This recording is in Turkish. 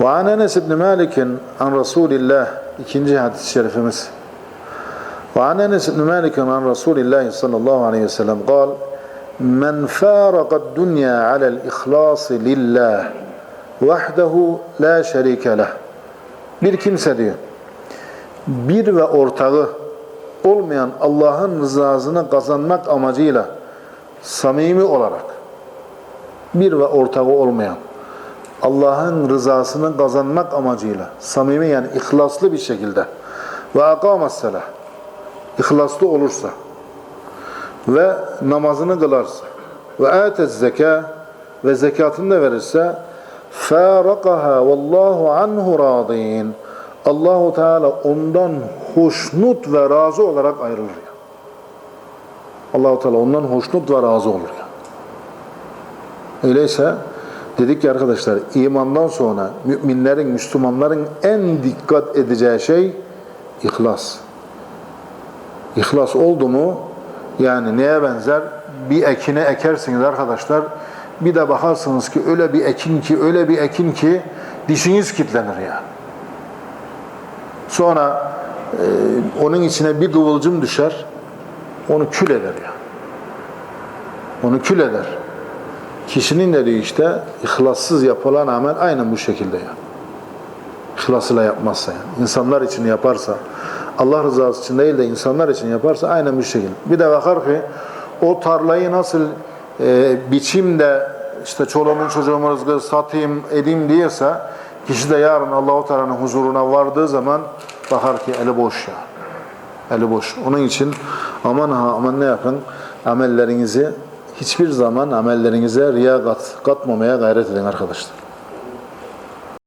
Ve an Enes ibn Malik'in an Resulillah ikinci hadis-i şerifimiz. Ve an Enes ibn Malik'in an Resulillah sallallahu aleyhi ve sellem قال Men faraka dünya alel ihlas lillah vahdehu la şerike leh. Bir kimse diyor bir ve ortağı olmayan Allah'ın rızasını kazanmak amacıyla samimi olarak bir ve ortağı olmayan Allah'ın rızasını kazanmak amacıyla samimi yani ihlaslı bir şekilde ve akamassalah ihlaslı olursa ve namazını kılarsa ve atez zeka ve zekatını da verirse farakaha vallahu anhu radin Allahu Teala ondan hoşnut ve razı olarak ayrılır. Allahu Teala ondan hoşnut ve razı olur. Öyleyse dedik ki arkadaşlar imandan sonra müminlerin, Müslümanların en dikkat edeceği şey ihlas. İhlas oldu mu yani neye benzer? Bir ekine ekersiniz arkadaşlar. Bir de bakarsınız ki öyle bir ekin ki öyle bir ekin ki dişiniz kilitlenir yani. Sonra e, onun içine bir kıvılcım düşer, onu kül eder ya. Onu kül eder. Kişinin dediği işte ihlassız yapılan amel aynen bu şekilde ya. İhlasıyla yapmazsa yani. İnsanlar için yaparsa, Allah rızası için değil de insanlar için yaparsa aynen bu şekilde. Bir de bakar ki o tarlayı nasıl e, biçimde işte çoluğumun çocuğumun rızkı satayım edeyim diyorsa kişi de yarın Allahu Teala'nın huzuruna vardığı zaman bakar ki eli boş ya. Eli boş. Onun için aman ha aman ne yapın? Amellerinizi hiçbir zaman amellerinize riya kat, katmamaya gayret edin arkadaşlar.